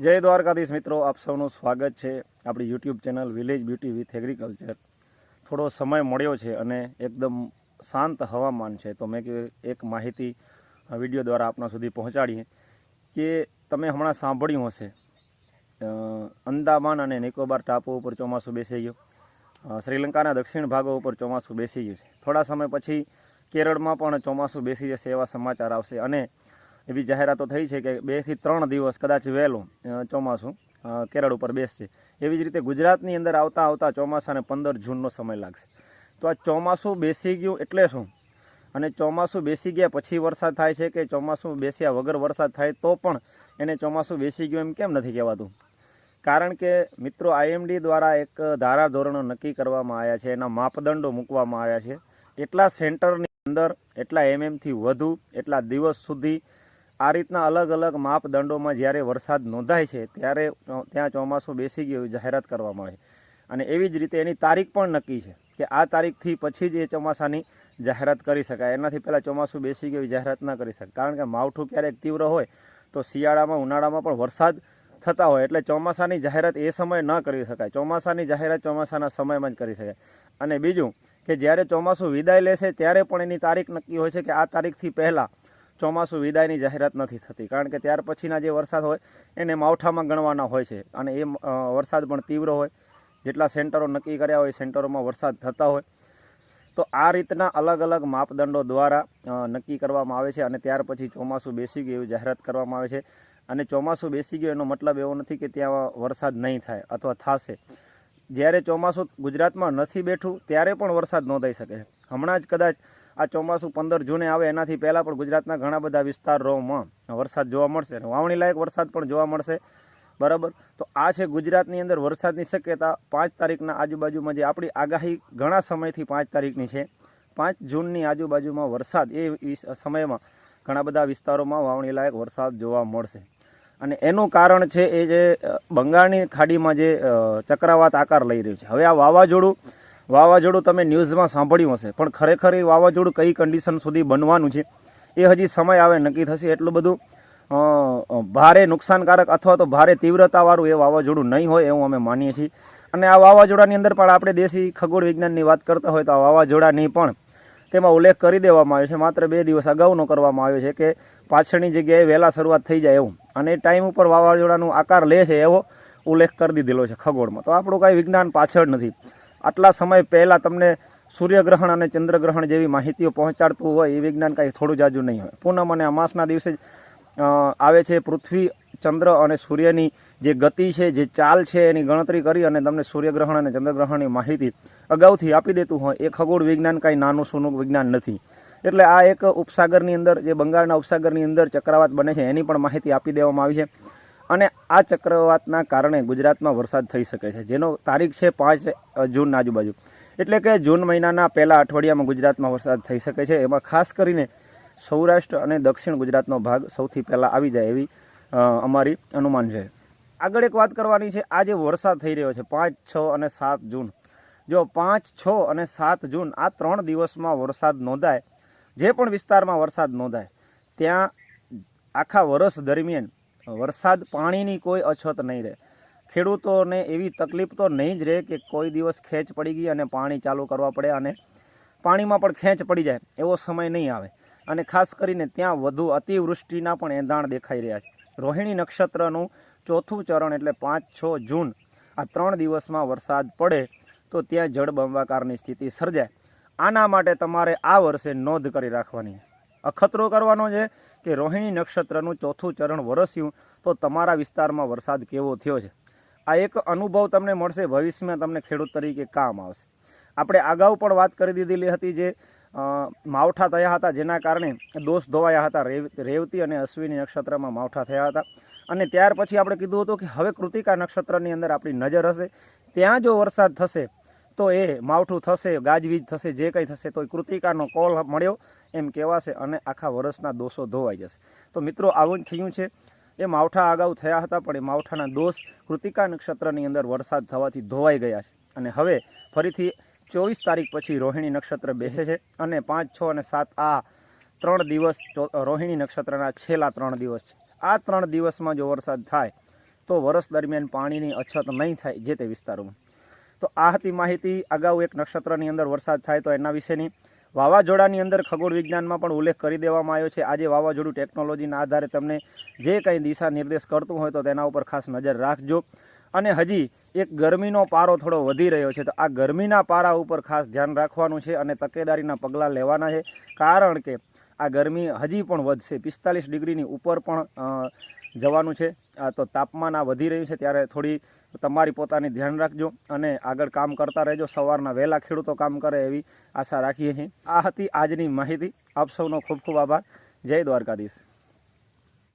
જય દ્વારકાધીશ મિત્રો, આપ સૌનું સ્વાગત છે આપણી YouTube channel village beauty with agriculture થોડો સમય મળ્યો છે અને એકદમ શાંત હવામાન છે, તો મેં એક માહિતી વીડિયો દ્વારા આપણા સુધી પહોંચાડીએ કે તમે હમણાં સાંભળ્યું હશે. અંદામાન અને નિકોબાર ટાપુ ઉપર ચોમાસું બેસી ગયું. શ્રીલંકાના દક્ષિણ ભાગો ઉપર ચોમાસું બેસી ગયું છે. થોડા સમય પછી કેરળમાં પણ ચોમાસું બેસી જશે એવા સમાચાર આવશે અને એવી જાહેરાતો થઈ છે કે બેથી ત્રણ દિવસ કદાચ વહેલું ચોમાસું કેરળ ઉપર બેસશે. એવી જ રીતે ગુજરાતની અંદર આવતા આવતા ચોમાસાને પંદર જૂનનો સમય લાગશે. તો આ ચોમાસું બેસી ગયું એટલે શું? અને ચોમાસું બેસી ગયા પછી વરસાદ થાય છે કે ચોમાસું બેસ્યા વગર વરસાદ થાય તો પણ એને ચોમાસું બેસી ગયું એમ કેમ નથી કહેવાતું? કારણ કે મિત્રો, આઈએમડી દ્વારા એક ધારાધોરણો નક્કી કરવામાં આવ્યા છે, એના માપદંડો મૂકવામાં આવ્યા છે. એટલા સેન્ટરની અંદર, એટલા એમએમથી વધુ, એટલા દિવસ સુધી આ રીતના અલગ અલગ માપદંડોમાં જ્યારે વરસાદ નોંધાય છે, ત્યારે ત્યાં ચોમાસું બેસી ગયું જાહેરાત કરવામાં આવે. અને એવી જ રીતે એની તારીખ પણ નક્કી છે કે આ તારીખથી પછી જ એ ચોમાસાની જાહેરાત કરી શકાય. એનાથી પહેલાં ચોમાસું બેસી ગયું જાહેરાત ન કરી શકાય. કારણ કે માવઠું ક્યારેક તીવ્ર હોય, તો શિયાળામાં, ઉનાળામાં પણ વરસાદ થતા હોય. એટલે ચોમાસાની જાહેરાત એ સમયે ન કરી શકાય. ચોમાસાની જાહેરાત ચોમાસાના સમયમાં જ કરી શકાય. અને બીજું કે જ્યારે ચોમાસું વિદાય લેશે, ત્યારે પણ એની તારીખ નક્કી હોય છે કે આ તારીખથી પહેલાં ચોમાસું વિદાયની જાહેરાત નથી થતી. કારણ કે ત્યાર પછીના જે વરસાદ હોય, એને માવઠામાં ગણવાના હોય છે. અને એ વરસાદ પણ તીવ્ર હોય. જેટલા સેન્ટરો નક્કી કર્યા હોય સેન્ટરોમાં વરસાદ થતા હોય. તો આ રીતના અલગ અલગ માપદંડો દ્વારા નક્કી કરવામાં આવે છે અને ત્યાર પછી ચોમાસું બેસી ગયું એવી જાહેરાત કરવામાં આવે છે. અને ચોમાસું બેસી ગયું એનો મતલબ એવો નથી કે ત્યાં વરસાદ નહીં થાય અથવા થશે. જ્યારે ચોમાસું ગુજરાતમાં નથી બેઠું, ત્યારે પણ વરસાદ નોંધાઈ શકે હમણાં જ કદાચ આ ચોમાસું પંદર જૂને આવે એનાથી પહેલાં પણ ગુજરાતના ઘણા બધા વિસ્તારોમાં વરસાદ જોવા મળશે અને વાવણી લાયક વરસાદ પણ જોવા મળશે. બરાબર? તો આ છે ગુજરાતની અંદર વરસાદની શક્યતા. પાંચ તારીખના આજુબાજુમાં જે આપણી આગાહી ઘણા સમયથી પાંચ તારીખની છે. પાંચ જૂનની આજુબાજુમાં વરસાદ એ સમયમાં ઘણા બધા વિસ્તારોમાં વાવણી લાયક વરસાદ જોવા મળશે. અને એનું કારણ છે એ જે બંગાળની ખાડીમાં જે ચક્રવાત આકાર લઈ રહ્યું છે. હવે આ વાવાઝોડું વાવાઝોડું તમે ન્યૂઝમાં સાંભળ્યું હશે. પણ ખરેખર એ વાવાઝોડું કઈ કન્ડિશન સુધી બનવાનું છે? એ હજી સમય આવે, નક્કી થશે એટલું બધું ભારે નુકસાનકારક અથવા તો ભારે તીવ્રતાવાળું એ વાવાઝોડું નહીં હોય એવું અમે માનીએ છીએ. અને આ વાવાઝોડાની અંદર પણ આપણે દેશી ખગોળ વિજ્ઞાનની વાત કરતા હોય તો આ વાવાઝોડાની પણ તેમાં ઉલ્લેખ કરી દેવામાં આવ્યો છે. માત્ર બે દિવસ અગાઉનો કરવામાં આવ્યો છે કે પાછળની જગ્યાએ વહેલા શરૂઆત થઈ જાય એવું. અને ટાઈમ ઉપર વાવાઝોડાનું આકાર લે છે એવો ઉલ્લેખ કરી દીધેલો છે ખગોળમાં. તો આપણું કાંઈ વિજ્ઞાન પાછળ નથી. આટલા સમય પહેલાં તમને સૂર્યગ્રહણ અને ચંદ્રગ્રહણ જેવી માહિતીઓ પહોંચાડતું હોય, એ વિજ્ઞાન કાંઈ થોડું જાજુ નહીં હોય. પૂનમ અને અમાસના દિવસે આવે છે પૃથ્વી, ચંદ્ર અને સૂર્યની જે ગતિ છે, જે ચાલ છે, એની ગણતરી કરી અને તમને સૂર્યગ્રહણ અને ચંદ્રગ્રહણની માહિતી અગાઉથી આપી દેતું હોય. એ ખગોળ વિજ્ઞાન કાંઈ નાનું સૂનું વિજ્ઞાન નથી. એટલે આ એક ઉપસાગરની અંદર, જે બંગાળના ઉપસાગરની અંદર ચક્રવાત બને છે, એની પણ માહિતી આપી દેવામાં આવી છે. અને આ ચક્રવાતના કારણે ગુજરાતમાં વરસાદ થઈ શકે છે. જેનો તારીખ છે પાંચ જૂન આજુબાજુ. એટલે કે જૂન મહિનાના પહેલા અઠવાડિયામાં ગુજરાતમાં વરસાદ થઈ શકે છે. એમાં ખાસ કરીને સૌરાષ્ટ્ર અને દક્ષિણ ગુજરાતનો ભાગ સૌથી પહેલાં આવી જાય એવી અમારી અનુમાન છે. આગળ એક વાત કરવાની છે. આ જે વરસાદ થઈ રહ્યો છે, પાંચ, છ અને સાત જૂન. જો પાંચ, છ અને સાત જૂન આ ત્રણ દિવસમાં વરસાદ નોંધાય, જે પણ વિસ્તારમાં વરસાદ નોંધાય, ત્યાં આખા વર્ષ દરમિયાન વરસાદ પાણીની કોઈ અછત નહીં રહે. ખેડૂતોને એવી તકલીફ તો નહીં જ રહે કે કોઈ દિવસ ખેંચ પડી ગઈ અને પાણી ચાલુ કરવા પડે અને પાણીમાં પણ ખેંચ પડી જાય, એવો સમય નહીં આવે. અને ખાસ કરીને ત્યાં વધુ અતિવૃષ્ટિના પણ એંધાણ દેખાઈ રહ્યા છે. રોહિણી નક્ષત્રનું ચોથું ચરણ એટલે પાંચ છ જૂન, આ ત્રણ દિવસમાં વરસાદ પડે તો ત્યાં જળબંબાકારની સ્થિતિ સર્જાય. આના માટે તમારે આ વર્ષે નોંધ કરી રાખવાની. છે અખતરો કરવાનો છે કે રોહિણી નક્ષત્રનું ચોથું ચરણ વરસ્યું તો તમારા વિસ્તારમાં વરસાદ કેવો થયો છે? આ એક અનુભવ તમને મળશે, ભવિષ્યમાં તમને ખેડૂત તરીકે કામ આવશે. આપણે અગાઉ પણ વાત કરી દીધેલી હતી જે માવઠા થયા હતા, જેના કારણે દોષ ધોવાયા હતા, રેવ- રેવતી અને અશ્વિની નક્ષત્રમાં માવઠા થયા હતા. અને ત્યાર પછી આપણે કીધું હતું કે હવે કૃતિકા નક્ષત્રની અંદર આપણી નજર હશે. ત્યાં જો વરસાદ થશે, તો એ માવઠું થશે, ગાજવીજ થશે, જે કંઈ થશે, તો એ કૃતિકાનો કોલ મળ્યો. એમ કહેવાશે અને આખા વર્ષના દોષો ધોવાઈ જશે. તો મિત્રો, આવું થયું છે. એ માવઠા અગાઉ થયા હતા, પણ એ માવઠાના દોષ કૃતિકા નક્ષત્રની અંદર વરસાદ થવાથી ધોવાઈ ગયા છે. અને હવે ફરીથી ચોવીસ તારીખ પછી રોહિણી નક્ષત્ર બેસે છે અને પાંચ, છ અને સાત આ ત્રણ દિવસ રોહિણી નક્ષત્રના છેલ્લા ત્રણ દિવસ છે. આ ત્રણ દિવસમાં જો વરસાદ થાય, તો વરસ દરમિયાન પાણીની અછત નહીં થાય જે તે વિસ્તારોમાં. તો આ હતી માહિતી. અગાઉ એક નક્ષત્રની અંદર વરસાદ થાય તો એના વિશેની વાવાઝોડાની અંદર ખગોળ વિજ્ઞાનમાં પણ ઉલ્લેખ કરી દેવામાં આવ્યો છે. આજે વાવાઝોડું ટેકનોલોજીના આધારે તમને જે કંઈ દિશા નિર્દેશ કરતું હોય તો તેના ઉપર ખાસ નજર રાખજો. અને હજી એક ગરમીનો પારો થોડો વધી રહ્યો છે તો આ ગરમીના પારા ઉપર ખાસ ધ્યાન રાખવાનું છે અને તકેદારીના પગલાં લેવાના છે. કારણ કે આ ગરમી હજી પણ વધશે. પિસ્તાલીસ ડિગ્રીની ઉપર પણ જવાનું છે. તો તાપમાન આ વધી રહ્યું છે. ત્યારે થોડી તમારી પોતાની ધ્યાન રાખજો અને આગળ કામ કરતા રહેજો. સવારના વહેલા ખેડૂતો કામ કરે એવી આશા રાખીએ છીએ. આ હતી આજની માહિતી. આપ સૌનો ખૂબ ખૂબ આભાર. જય દ્વારકાધીશ.